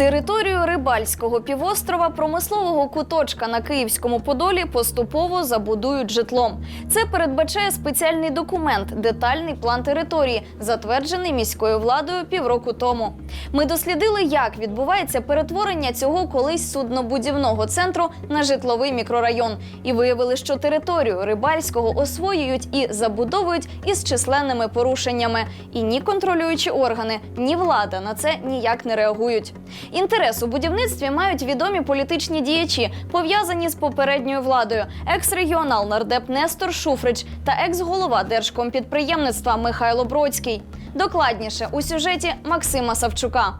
Територію рибальського півострова промислового куточка на Київському Подолі поступово забудують житлом. Це передбачає спеціальний документ детальний план території, затверджений міською владою півроку тому. Ми дослідили, як відбувається перетворення цього колись суднобудівного центру на житловий мікрорайон, і виявили, що територію рибальського освоюють і забудовують із численними порушеннями. І ні контролюючі органи, ні влада на це ніяк не реагують. Інтерес у будівництві мають відомі політичні діячі, пов'язані з попередньою владою, екс-регіонал нардеп Нестор Шуфрич та екс-голова Держкомпідприємництва Михайло Бродський. Докладніше у сюжеті Максима Савчука.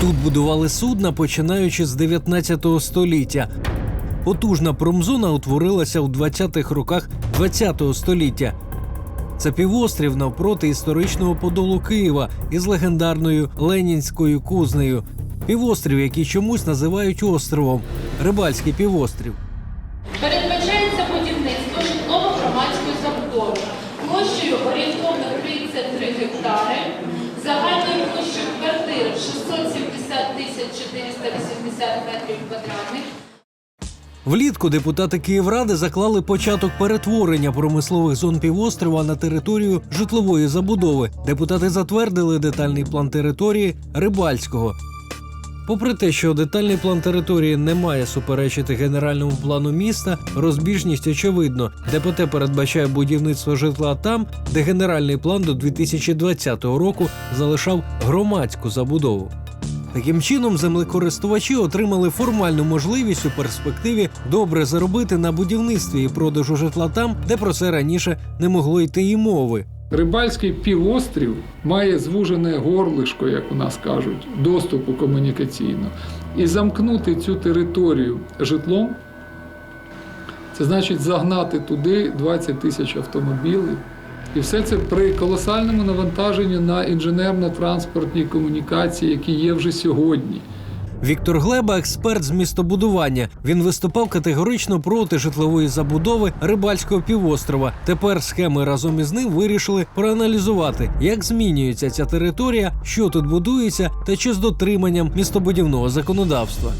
Тут будували судна, починаючи з 19 століття. Потужна промзона утворилася у 20-х роках 20 століття. Це півострів навпроти історичного подолу Києва із легендарною Ленінською кузнею. Півострів, який чомусь називають островом Рибальський півострів. Передбачається будівництво житлово-громадської забудови площею орієнтовно 33 гектари, загальною площею квартир 670 тисяч 480 метрів квадратних. Влітку депутати Київради заклали початок перетворення промислових зон півострова на територію житлової забудови. Депутати затвердили детальний план території Рибальського. Попри те, що детальний план території не має суперечити генеральному плану міста, розбіжність очевидно. ДПТ передбачає будівництво житла там, де генеральний план до 2020 року залишав громадську забудову. Таким чином, землекористувачі отримали формальну можливість у перспективі добре заробити на будівництві і продажу житла там, де про це раніше не могло йти і мови. Рибальський півострів має звужене горлишко, як у нас кажуть, доступу комунікаційно. І замкнути цю територію житлом це значить загнати туди 20 тисяч автомобілів. І все це при колосальному навантаженні на інженерно-транспортні комунікації, які є вже сьогодні. Віктор Глеба, експерт з містобудування. Він виступав категорично проти житлової забудови рибальського півострова. Тепер схеми разом із ним вирішили проаналізувати, як змінюється ця територія, що тут будується, та чи з дотриманням містобудівного законодавства.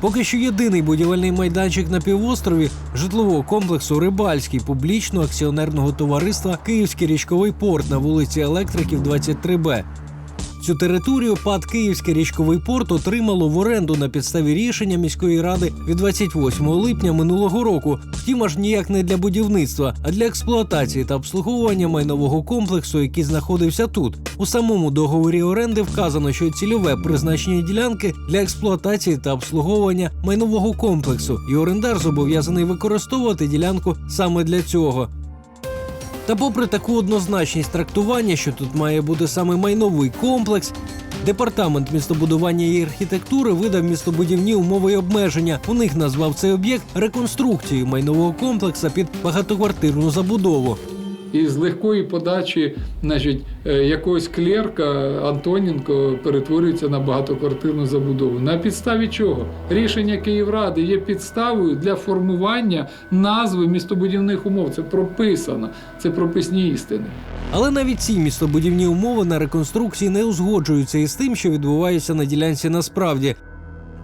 Поки що єдиний будівельний майданчик на півострові житлового комплексу Рибальський публічного акціонерного товариства Київський річковий порт на вулиці Електриків 23Б. Цю територію ПАД Київський річковий порт отримало в оренду на підставі рішення міської ради від 28 липня минулого року. Втім, аж ніяк не для будівництва, а для експлуатації та обслуговування майнового комплексу, який знаходився тут. У самому договорі оренди вказано, що цільове призначення ділянки для експлуатації та обслуговування майнового комплексу, і орендар зобов'язаний використовувати ділянку саме для цього. Та попри таку однозначність трактування, що тут має бути саме майновий комплекс, департамент містобудування і архітектури видав містобудівні умови і обмеження. У них назвав цей об'єкт реконструкцією майнового комплексу під багатоквартирну забудову. І з легкої подачі, значить, е, якогось клерка Антоненко перетворюється на багатоквартирну забудову. На підставі чого? Рішення Київради є підставою для формування назви містобудівних умов. Це прописано, це прописні істини. Але навіть ці містобудівні умови на реконструкції не узгоджуються із тим, що відбувається на ділянці насправді.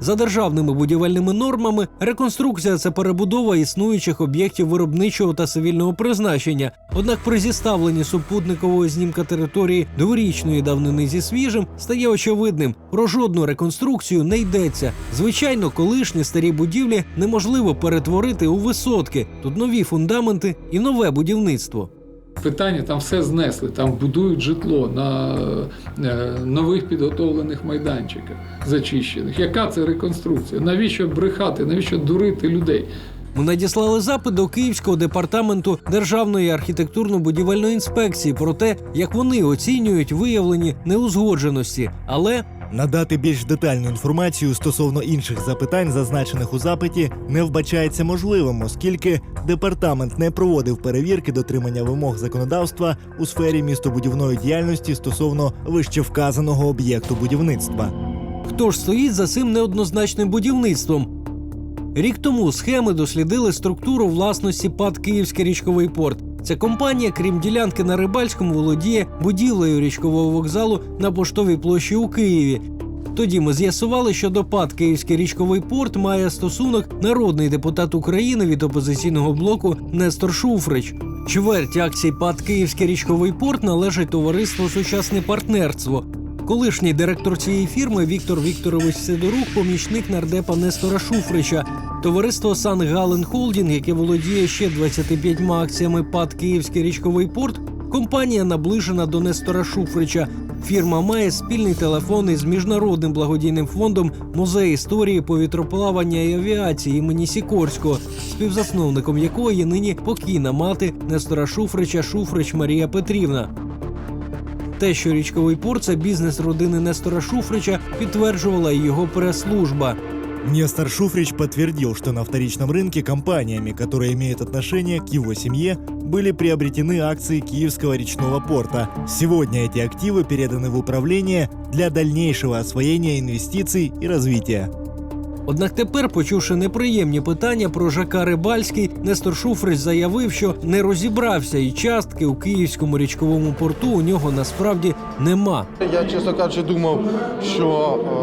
За державними будівельними нормами, реконструкція це перебудова існуючих об'єктів виробничого та цивільного призначення. Однак при зіставленні супутникової знімка території дворічної давнини зі свіжим стає очевидним, про жодну реконструкцію не йдеться. Звичайно, колишні старі будівлі неможливо перетворити у висотки. Тут нові фундаменти і нове будівництво. Питання там все знесли, там будують житло на е, нових підготовлених майданчиках зачищених. Яка це реконструкція? Навіщо брехати? Навіщо дурити людей? Ми надіслали запит до Київського департаменту Державної архітектурно-будівельної інспекції про те, як вони оцінюють виявлені неузгодженості, але Надати більш детальну інформацію стосовно інших запитань, зазначених у запиті, не вбачається можливим, оскільки департамент не проводив перевірки дотримання вимог законодавства у сфері містобудівної діяльності стосовно вище вказаного об'єкту будівництва. хто ж стоїть за цим неоднозначним будівництвом? Рік тому схеми дослідили структуру власності ПАД Київський річковий порт. Ця компанія, крім ділянки на Рибальському, володіє будівлею річкового вокзалу на поштовій площі у Києві. Тоді ми з'ясували, що до ПАД Київський річковий порт має стосунок народний депутат України від опозиційного блоку Нестор Шуфрич. Чверть акцій ПАД Київський річковий порт належить товариству Сучасне партнерство. Колишній директор цієї фірми Віктор Вікторович Сидорук, помічник нардепа Нестора Шуфрича. Товариство Сан Гален Холдінг, яке володіє ще 25 акціями ПАД Київський річковий порт, компанія наближена до Нестора Шуфрича. Фірма має спільний телефон із міжнародним благодійним фондом Музей історії повітроплавання і авіації імені Сікорського, співзасновником якої є нині покійна мати Нестора Шуфрича Шуфрич Марія Петрівна. Те, що річковий порт це бізнес родини Нестора Шуфрича, підтверджувала його прес-служба. Нестор Шуфрич подтвердил, что на вторичном рынке компаниями, которые имеют отношение к его семье, были приобретены акции Киевского речного порта. Сегодня эти активы переданы в управление для дальнейшего освоения инвестиций и развития. Однак тепер, почувши неприємні питання про ЖК Рибальський, Нестор Шуфрич заявив, що не розібрався і частки у київському річковому порту у нього насправді нема. Я, чесно кажучи, думав, що е,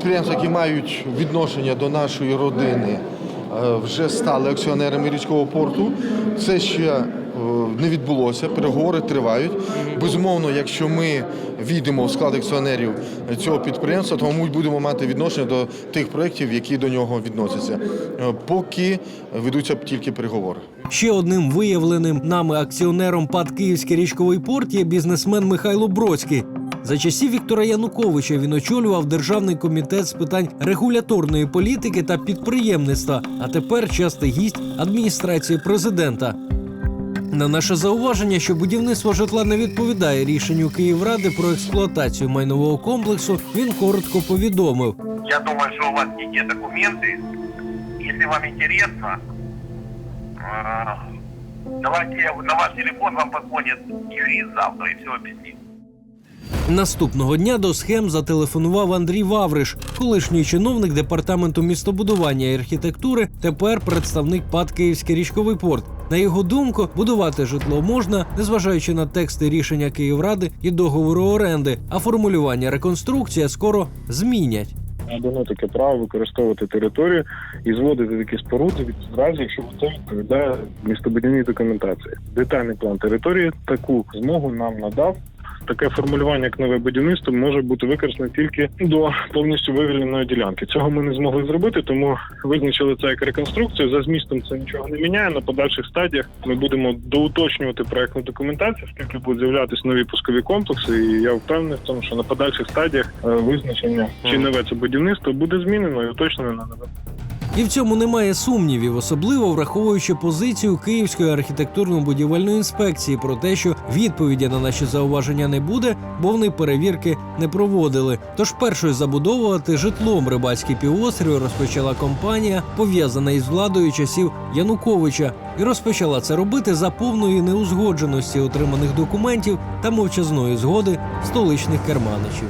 підприємства, які мають відношення до нашої родини, е, вже стали акціонерами річкового порту. Це ще е, не відбулося, переговори тривають. Безумовно, якщо ми війдемо в склад акціонерів цього підприємства, то ми будемо мати відношення до тих проєктів, які до нього відносяться. Е, Поки ведуться тільки переговори. Ще одним виявленим нами акціонером ПАД Київський річковий порт є бізнесмен Михайло Бродський. За часів Віктора Януковича він очолював державний комітет з питань регуляторної політики та підприємництва, а тепер частий гість адміністрації президента. На наше зауваження, що будівництво житла не відповідає рішенню Київради про експлуатацію майнового комплексу, він коротко повідомив: Я думаю, что у вас не те документы. Если вам интересно, э, давайте я на ваш телефон вам позвонит юрист завтра и все объяснит. Наступного дня до схем зателефонував Андрій Вавриш, колишній чиновник департаменту містобудування і архітектури, тепер представник ПАД Київський річковий порт. На його думку, будувати житло можна, незважаючи на тексти рішення Київради і договору оренди, а формулювання реконструкція скоро змінять. дано таке право використовувати територію і зводити такі споруди від разі, якщо це відповідає містобудівній документації. Детальний план території таку змогу нам надав. Таке формулювання, як нове будівництво, може бути використане тільки до повністю вивільненої ділянки. Цього ми не змогли зробити, тому визначили це як реконструкцію. За змістом це нічого не міняє. На подальших стадіях ми будемо доуточнювати проектну документацію, оскільки будуть з'являтися нові пускові комплекси. І я впевнений в тому, що на подальших стадіях е, визначення чи нове це будівництво буде змінено і уточнено на нове. І в цьому немає сумнівів, особливо враховуючи позицію Київської архітектурно-будівельної інспекції про те, що відповіді на наші зауваження не буде, бо вони перевірки не проводили. Тож першою забудовувати житлом рибацький півострів розпочала компанія, пов'язана із владою часів Януковича, і розпочала це робити за повної неузгодженості отриманих документів та мовчазної згоди столичних керманичів.